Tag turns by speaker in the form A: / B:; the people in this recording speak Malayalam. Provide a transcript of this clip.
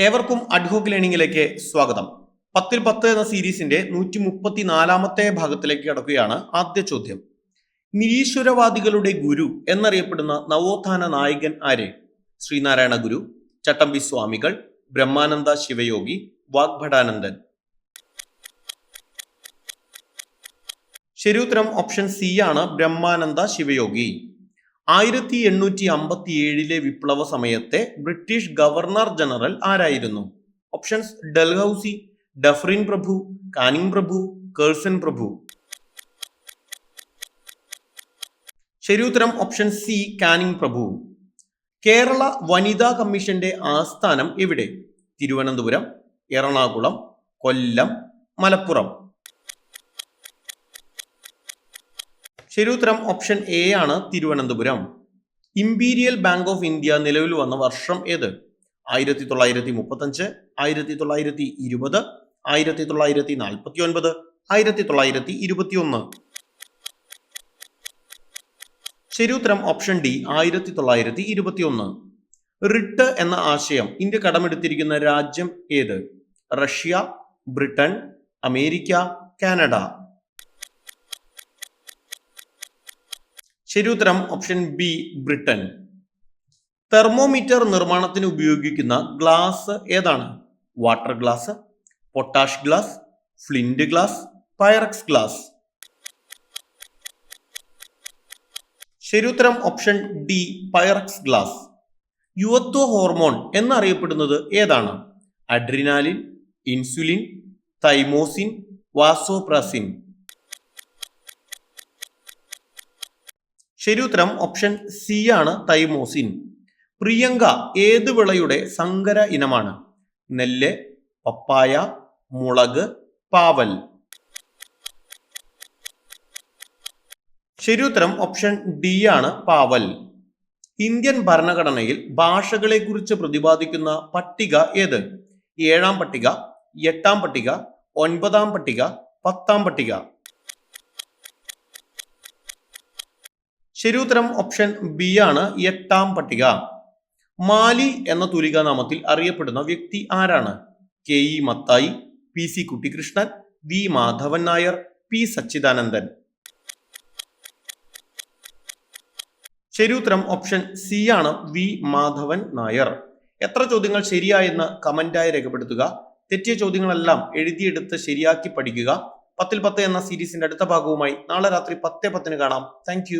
A: ഏവർക്കും അഡ്ഹോക്ക് ലേണിംഗിലേക്ക് സ്വാഗതം. പത്തിൽ പത്ത് എന്ന സീരീസിന്റെ നൂറ്റി മുപ്പത്തി നാലാമത്തെ ഭാഗത്തിലേക്ക് കടക്കുകയാണ് ആദ്യ ചോദ്യം. നിരീശ്വരവാദികളുടെ ഗുരു എന്നറിയപ്പെടുന്ന നവോത്ഥാന നായകൻ ആര്? ശ്രീനാരായണ ഗുരു ചട്ടമ്പി സ്വാമികൾ ബ്രഹ്മാനന്ദ ശിവയോഗി വാഗ്ഭടാനന്ദൻ. ശരി ഉത്തരം ഓപ്ഷൻ സി ആണ് ബ്രഹ്മാനന്ദ ശിവയോഗി. ആയിരത്തി എണ്ണൂറ്റി അമ്പത്തി ഏഴിലെ വിപ്ലവ സമയത്തെ ബ്രിട്ടീഷ് ഗവർണർ ജനറൽ ആരായിരുന്നു? ഓപ്ഷൻസ് ഡൽഹൌസി ഡഫ്രിൻ പ്രഭു കാനിങ് പ്രഭു കേഴ്സൺ പ്രഭു. ഉത്തരം ഓപ്ഷൻ സി കാനിങ് പ്രഭു. കേരള വനിതാ കമ്മീഷന്റെ ആസ്ഥാനം എവിടെ? തിരുവനന്തപുരം എറണാകുളം കൊല്ലം മലപ്പുറം. ശരിയുത്തരം ഓപ്ഷൻ എ ആണ് Thiruvananthapuram. Imperial Bank of India നിലവിൽ വന്ന വർഷം ഏത്? ആയിരത്തി തൊള്ളായിരത്തി മുപ്പത്തഞ്ച് ആയിരത്തി തൊള്ളായിരത്തി ഇരുപത് ആയിരത്തി തൊള്ളായിരത്തി നാൽപ്പത്തി ഒൻപത് ആയിരത്തി തൊള്ളായിരത്തി ഇരുപത്തി ഒന്ന് ശരിയുത്തരം ഓപ്ഷൻ ഡി ആയിരത്തി തൊള്ളായിരത്തി ഇരുപത്തി ഒന്ന് റിട്ട് എന്ന ആശയം ഇന്ത്യ കടമെടുത്തിരിക്കുന്ന രാജ്യം ഏത്? Russia Britain America Canada. ശരിയുത്തരം ഓപ്ഷൻ ബി ബ്രിട്ടൻ തെർമോമീറ്റർ നിർമ്മാണത്തിന് ഉപയോഗിക്കുന്ന ഗ്ലാസ് ഏതാണ്? Water glass potash glass flint glass Pyrex glass ശരിയുത്തരം ഓപ്ഷൻ ഡി പൈറക്സ് ഗ്ലാസ് യുവത്വ ഹോർമോൺ എന്നറിയപ്പെടുന്നത് ഏതാണ്? അഡ്രിനാലിൻ ഇൻസുലിൻ തൈമോസിൻ വാസോപ്രാസിൻ ശരിയുത്തരം ഓപ്ഷൻ സി ആണ് തൈമോസിൻ പ്രിയങ്ക ഏത് വിളയുടെ സങ്കര ഇനമാണ്? നെല്ല് പപ്പായ മുളക് പാവൽ. ശരി ഉത്തരം ഓപ്ഷൻ ഡി ആണ് പാവൽ. ഇന്ത്യൻ ഭരണഘടനയിൽ ഭാഷകളെക്കുറിച്ച് പ്രതിപാദിക്കുന്ന പട്ടിക ഏത്? ഏഴാം പട്ടിക എട്ടാം പട്ടിക ഒൻപതാം പട്ടിക പത്താം പട്ടിക. ശരിയുത്തരം ഓപ്ഷൻ ബി ആണ് എട്ടാം പട്ടിക. മാലി എന്ന തുലികാനാമത്തിൽ അറിയപ്പെടുന്ന വ്യക്തി ആരാണ്? K E Mathai P C Kuttikrishnan V Madhavan Nair P Sachidanandan. ശരിയുത്തരം ഓപ്ഷൻ സി ആണ് വി മാധവൻ നായർ. എത്ര ചോദ്യങ്ങൾ ശരിയായെന്ന് കമന്റായി രേഖപ്പെടുത്തുക. തെറ്റിയ ചോദ്യങ്ങളെല്ലാം എഴുതിയെടുത്ത് ശരിയാക്കി പഠിക്കുക. പത്തിൽ പത്ത് എന്ന സീരീസിന്റെ അടുത്ത ഭാഗവുമായി നാളെ രാത്രി പത്തേ പത്തിന് കാണാം. താങ്ക്